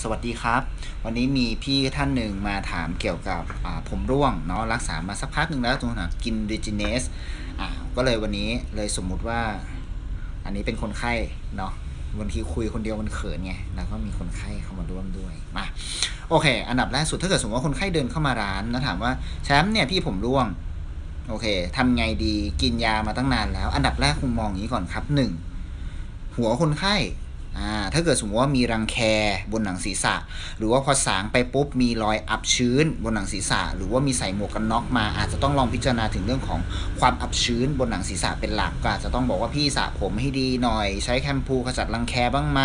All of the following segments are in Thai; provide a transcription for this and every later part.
สวัสดีครับ วันนี้มีพี่ท่านหนึ่งมาถามเกี่ยวกับผมร่วงเนาะรักษามาสักพักหนึ่งแล้วตรงนั้นกินดิจิเนสอ่าก็เลยวันนี้เลยสมมุติว่า อันนี้เป็นคนไข้เนาะบางทีคุยคนเดียวมันเขินไงแล้วก็มีคนไข้เข้ามาร่วมด้วยมาโอเค อันดับแรกสุดถ้าเกิดสมมติว่าคนไข้เดินเข้ามาร้านแล้วถามว่าแชมป์เนี่ยพี่ผมร่วงโอเคทำไงดีกินยามาตั้งนานแล้ว อันดับแรกคงมองอย่างนี้ก่อนครับหนึ่งหัวคนไข้ อ่าถ้าเกิดสมมติว่ามีรังแคบนหนังศีรษะ หรือว่าพอสางไปปุ๊บมีรอยอับชื้นบนหนังศีรษะ หรือว่ามีใส่หมวกกันน็อกมา อาจจะต้องลองพิจารณาถึงเรื่องของความอับชื้นบนหนังศีรษะเป็นหลักก็อาจจะต้องบอกว่าพี่สระผมให้ดีหน่อย ใช้แชมพูขจัดรังแคบ้างไหม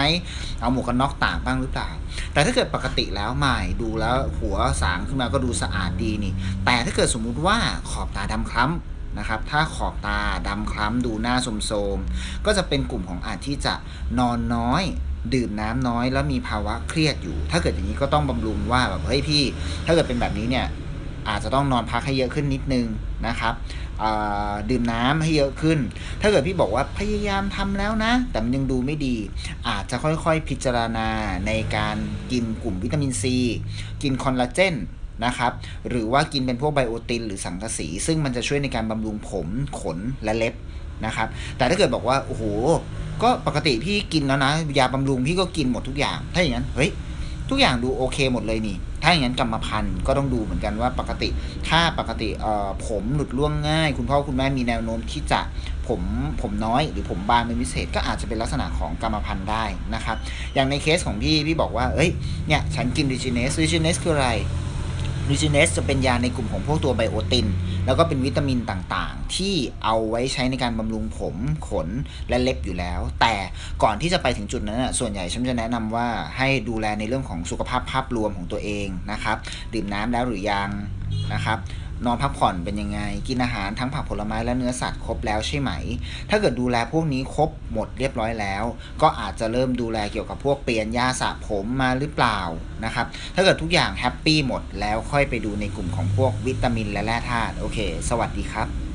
เอาหมวกกันน็อกตากบ้างหรือเปล่า แต่ถ้าเกิดปกติแล้วไม่ดูแล้วหัวสางขึ้นมาก็ดูสะอาดดีนี่ แต่ถ้าเกิดสมมุติว่าขอบตาดำคล้ำ นะครับ ถ้าขอบตาดำคล้ำดูหน้าโทรมๆ ก็จะเป็นกลุ่มของอาจที่จะนอนน้อย ดื่มน้ำน้อย แล้วมีภาวะเครียดอยู่ ถ้าเกิดอย่างนี้ก็ต้องบำรุงว่าแบบเฮ้ยพี่ ถ้าเกิดเป็นแบบนี้เนี่ยอาจจะต้องนอนพักให้เยอะขึ้นนิดนึงนะครับดื่มน้ำให้เยอะขึ้น ถ้าเกิดพี่บอกว่าพยายามทำแล้วนะ แต่มันยังดูไม่ดี อาจจะค่อยๆพิจารณาในการกินกลุ่มวิตามินซี กินคอลลาเจน นะครับ หรือว่ากินเป็นพวกไบโอตินหรือสังกะสี ซึ่งมันจะช่วยในการบำรุงผมขนและเล็บนะครับ แต่ถ้าเกิดบอกว่า โอ้โห ก็ปกติพี่กินแล้วนะ ยาบำรุงพี่ก็กินหมดทุกอย่าง ถ้าอย่างนั้น เฮ้ย ทุกอย่างดูโอเคหมดเลยนี่ ถ้าอย่างนั้นกรรมพันธุ์ก็ต้องดูเหมือนกันว่าปกติ ถ้าปกติเอ่อผมหลุดร่วงง่าย คุณพ่อคุณแม่มีแนวโน้มที่จะผมผมน้อยหรือผมบางเป็นพิเศษก็อาจจะเป็นลักษณะของกรรมพันธุ์ได้นะครับ อย่างในเคสของพี่ พี่บอกว่า เอ้ย เนี่ย ฉันกินริจิเนสริจิเนสคืออะไร ริจิเนสจะเป็นยาในกลุ่มของพวกตัวไบโอติน แล้วก็เป็นวิตามินต่างๆ ที่เอาไว้ใช้ในการบำรุงผมขนและเล็บอยู่แล้ว แต่ก่อนที่จะไปถึงจุดนั้นส่วนใหญ่ฉันจะแนะนำว่าให้ดูแลในเรื่องของสุขภาพภาพรวมของตัวเองนะครับ ดื่มน้ำแล้วหรือยังนะครับ นอนพักผ่อนเป็นยังไง กินอาหารทั้งผักผลไม้และเนื้อสัตว์ครบแล้วใช่ไหม ถ้าเกิดดูแลพวกนี้ครบหมดเรียบร้อยแล้ว ก็อาจจะเริ่มดูแลเกี่ยวกับพวกเปลี่ยนยาสระผมมาหรือเปล่านะครับ ถ้าเกิดทุกอย่างแฮปปี้หมดแล้วค่อยไปดูในกลุ่มของพวกวิตามินและแร่ธาตุโอเค สวัสดีครับ